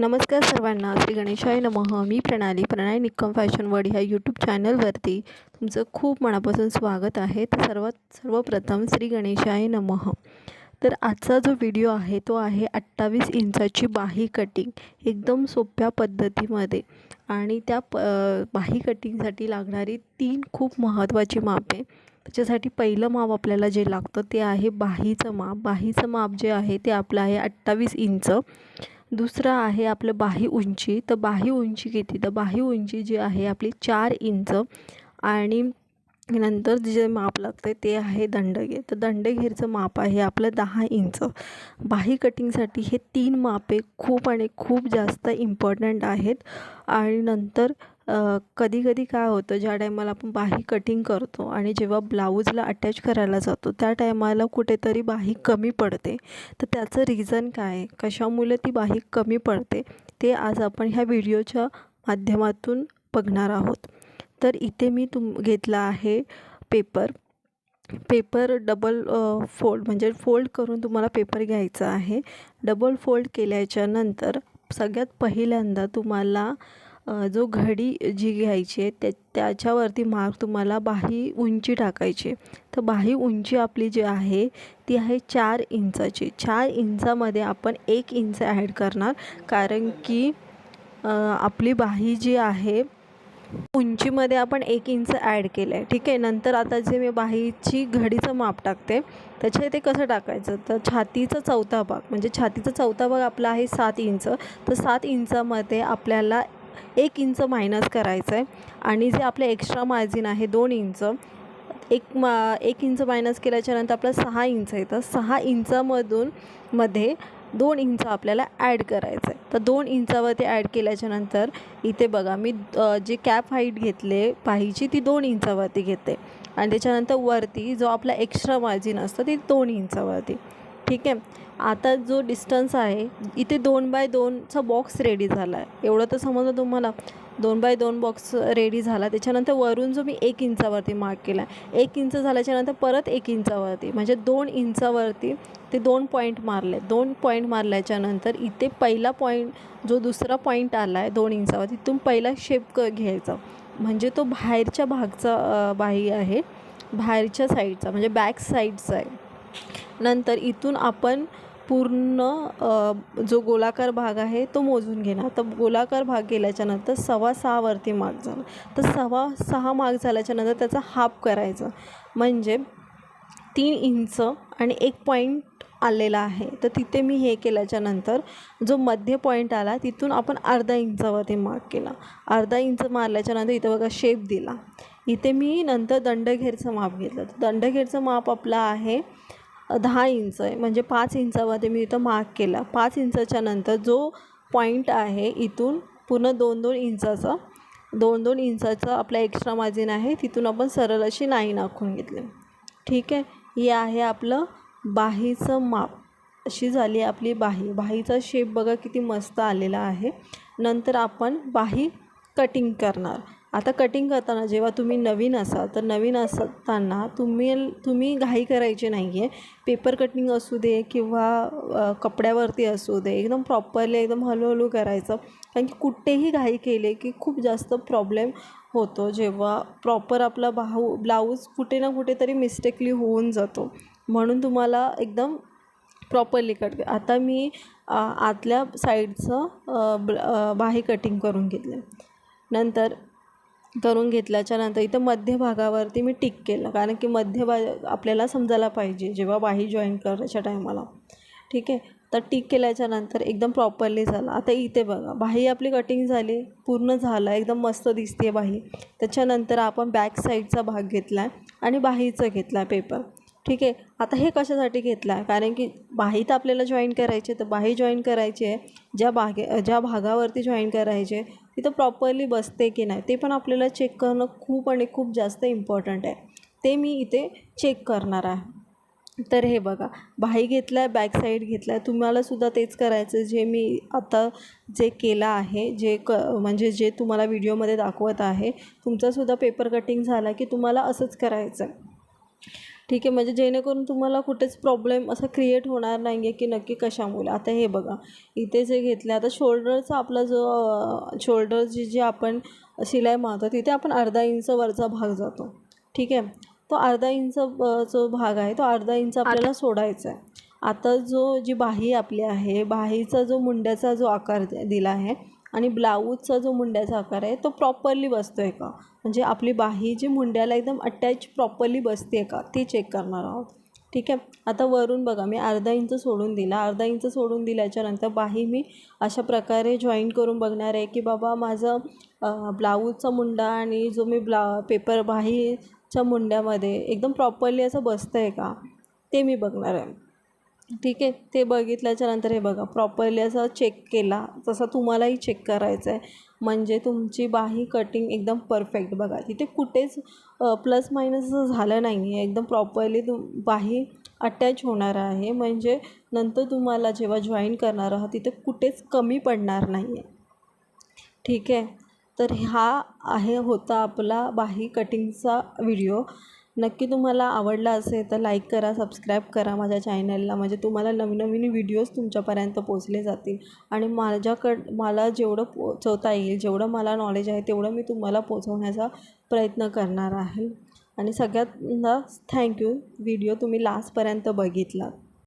नमस्कार सर्वांना. श्री गणेशाय नमः. मी प्रणाली प्रणाली निक्कम फॅशन वर्ड ह्या यूट्यूब चॅनलवरती तुमचं खूप मनापासून स्वागत आहे. तर सर्वात सर्वप्रथम श्री गणेशाय नमः. तर आजचा जो व्हिडिओ आहे तो आहे अठ्ठावीस इंचाची बाही कटिंग एकदम सोप्या पद्धतीमध्ये. आणि त्या प बाही कटिंगसाठी लागणारी तीन खूप महत्त्वाची मापे. त्याच्यासाठी पहिलं माप आपल्याला जे लागतं ते आहे बाहीचं माप. बाहीचं माप जे आहे ते आपलं आहे अठ्ठावीस इंच. दुसरं आहे आपलं बाही उंची. तर बाही उंची किती? तर बाही उंची जी आहे आपली चार इंच. आणि नंतर जे माप लागतं ते आहे दंडघेर तर दंडघेरचं माप आहे आपलं दहा इंच. बाही कटिंगसाठी हे तीन मापे खूप आणि खूप जास्त इम्पॉर्टंट आहेत. आणि नंतर कधी कधी काय होतं ज्या टायमाला आपण बाही कटिंग करतो आणि जेव्हा ब्लाऊजला अटॅच करायला जातो त्या टायमाला कुठेतरी बाही कमी पडते. तर त्याचं रिझन काय आहे? कशामुळे ती बाही कमी पडते? ते आज आपण ह्या व्हिडिओच्या माध्यमातून बघणार आहोत. तर इथे मी तुम घेतला आहे पेपर पेपर डबल फोल्ड म्हणजे फोल्ड करून तुम्हाला पेपर घ्यायचा आहे. डबल फोल्ड केल्याच्यानंतर सगळ्यात पहिल्यांदा तुम्हाला जो घडी जी घ्यायची आहे त्या त्याच्यावरती मार्क तुम्हाला बाही उंची टाकायची तर बाही उंची आपली जी आहे ती आहे चार इंचाची. चार इंचामध्ये आपण एक इंच ॲड करणार. कारण की आपली बाही जी आहे उंचीमध्ये आपण एक इंच ॲड केलं आहे. ठीक आहे? नंतर आता जे मी बाहीची घडीचं माप टाकते त्याच्या ते कसं टाकायचं? तर छातीचा चौथा भाग म्हणजे छातीचा चौथा भाग आपला आहे सात इंच. तर सात इंचामध्ये आपल्याला एक इंच मायनस करायचं आहे आणि जे आपलं एक्स्ट्रा मार्जिन आहे दोन इंच. एक मा एक इंच मायनस केल्याच्यानंतर आपलं सहा इंच येतं सहा इंचामधून मध्ये दोन इंच आपल्याला ॲड करायचं आहे तर दोन इंचावरती ॲड केल्याच्यानंतर इथे बघा मी जे कॅप हाईट घेतले पाहिजे ती दोन इंचावरती घेते. आणि त्याच्यानंतर वरती जो आपला एक्स्ट्रा मार्जिन असतं ती दोन इंचावरती. ठीक आहे. आता जो डिस्टन्स आहे इथे दोन बाय दोनचा बॉक्स रेडी झाला आहे एवढं तर समजलं तुम्हाला? दोन बाय दोन बॉक्स रेडी झाला. त्याच्यानंतर वरून जो मी एक इंचावरती मार्क केला आहे एक इंच झाल्याच्यानंतर परत एक इंचावरती. म्हणजे दोन इंचावरती ते दोन पॉईंट मारले. दोन पॉईंट मारल्याच्यानंतर इथे पहिला पॉईंट जो दुसरा पॉईंट आला आहे दोन इंचावरती तिथून पहिला शेप क घ्यायचा. म्हणजे तो बाहेरच्या भागचा बाही आहे. बाहेरच्या साईडचा म्हणजे बॅक साईडचा आहे. नंतर इथून आपण पूर्ण जो गोलाकार भाग आहे तो मोजून घेणार. तर गोलाकार भाग गेल्याच्यानंतर सव्वा सहावरती मार्क झाला. तर सव्वा सहा मार्क झाल्याच्यानंतर त्याचा हाफ करायचं. म्हणजे तीन इंच आणि एक पॉईंट आलेला आहे. तर तिथे मी हे केल्याच्यानंतर जो मध्य पॉईंट आला तिथून आपण अर्धा इंचावरती मार्क केला. अर्धा इंच मारल्याच्यानंतर इथं बघा शेप दिला. इथे मी नंतर दंडघेरचं माप घेतलं. तर दंडघेरचं माप आपलं आहे दहा इंच आहे. म्हणजे पाच इंचामध्ये मी इथं मार्क केला. पाच इंचाच्या नंतर जो पॉईंट आहे इथून पूर्ण दोन दोन इंचाचा दोन दोन इंचाचं आपला एक्स्ट्रा मार्जिन आहे. तिथून आपण सरळ अशी नाही आखून घेतली. ठीक आहे? हे आहे आपलं बाहीचं माप. अशी झाली आपली बाही. बाहीचा शेप बघा किती मस्त आलेला आहे. नंतर आपण बाही कटिंग करणार. आता कटिंग करताना जेव्हा तुम्ही नवीन असाल तर नवीन असताना तुम्ही तुम्ही घाई करायची नाही आहे पेपर कटिंग असू दे किंवा कपड्यावरती असू दे एकदम प्रॉपरली एकदम हळूहळू करायचं. कारण की कुठेही घाई केले की खूप जास्त प्रॉब्लेम होतो जेव्हा प्रॉपर आपला भाऊ ब्लाऊज कुठे ना कुठेतरी मिस्टेकली होऊन जातो. म्हणून तुम्हाला एकदम प्रॉपरली कट आता मी आतल्या साईडचं बाही कटिंग करून घेतलं नंतर करून घेतल्याच्यानंतर इथं मध्य भागावरती मी टिक केलं. कारण की मध्य भाग आपल्याला समजायला पाहिजे जेव्हा बाही जॉईन करायच्या टायमाला ठीक आहे? तर टिक केल्याच्यानंतर एकदम प्रॉपरली झालं. आता इथे बघा बाही आपली कटिंग झाली पूर्ण झालं एकदम मस्त दिसते बाही. त्याच्यानंतर आपण बॅक साईडचा भाग घेतला आहे आणि बाहीचं घेतला आहे पेपर ठीक आहे. आता हे कशासाठी घेतलं आहे कारण की बाही तर आपल्याला जॉईन करायची तर बाही जॉईन करायची आहे. ज्या भागे ज्या भागावरती जॉईन करायचे तिथं प्रॉपरली बसते की नाही ते पण आपल्याला चेक करणं खूप आणि खूप जास्त इम्पॉर्टंट आहे. ते मी इथे चेक करणार आहे. तर हे बघा. बाही घेतला आहे बॅक साईड घेतला आहे तुम्हालासुद्धा तेच करायचं जे मी आता जे केलं आहे जे क म्हणजे जे तुम्हाला व्हिडिओमध्ये दाखवत आहे. तुमचासुद्धा पेपर कटिंग झाला की तुम्हाला असंच करायचं आहे ठीक आहे म्हणजे जेणेकरून तुम्हाला कुठेच प्रॉब्लेम असा क्रिएट होणार नाही आहे की नक्की कशामुळे. आता हे बघा इथे जे घेतलं आता शोल्डरचा आपला जो शोल्डरची जी आपण शिलाई मारतो तिथे आपण अर्धा इंच वरचा भाग जातो. ठीक आहे? तो अर्धा इंच जो भाग आहे तो अर्धा इंच आपल्याला सोडायचा आहे आता जो जी बाही आपली आहे बाहीचा जो मुंड्याचा जो आकार दिला आहे आणि ब्लाऊजचा जो मुंड्याचा आकार आहे तो प्रॉपरली बसतो आहे का? म्हणजे आपली बाही जी मुंड्याला एकदम अटॅच प्रॉपरली बसते आहे का? ती चेक करणार आहोत. ठीक आहे? आता वरून बघा मी अर्धा इंच सोडून दिला. अर्धा इंच सोडून दिल्याच्यानंतर बाही मी अशा प्रकारे जॉईन करून बघणार आहे की बाबा माझं ब्लाऊजचा मुंडा आणि जो मी ब्ला पेपर बाहीच्या मुंड्यामध्ये एकदम प्रॉपरली असं बसतं आहे का? ते मी बघणार आहे. ठीक आहे ते बघितल्याच्या नंतर हे बघा प्रॉपरली असं चेक केला तसा तुम्हालाही चेक करायचं आहे म्हणजे तुमची बाही कटिंग एकदम परफेक्ट बघा. तिथे कुठेच प्लस मायनस झालं नाही आहे एकदम प्रॉपरली तुम बाही अटॅच होणार आहे. म्हणजे नंतर तुम्हाला जेव्हा जॉईन करणार आहात तिथे कुठेच कमी पडणार नाही आहे ठीक आहे? तर हा आहे होता आपला बाही कटिंगचा व्हिडिओ नक्की तुम्हाला आवडला असेल तर लाईक करा सबस्क्राईब करा माझ्या चॅनलला म्हणजे तुम्हाला नवीन नवीन व्हिडिओज तुमच्यापर्यंत पोचले जातील. आणि माझ्याकड मला जेवढं पोचवता येईल जेवढं मला नॉलेज आहे तेवढं मी तुम्हाला पोचवण्याचा प्रयत्न करणार आहे. आणि सगळ्यांना थँक्यू व्हिडिओ तुम्ही लास्टपर्यंत बघितलात.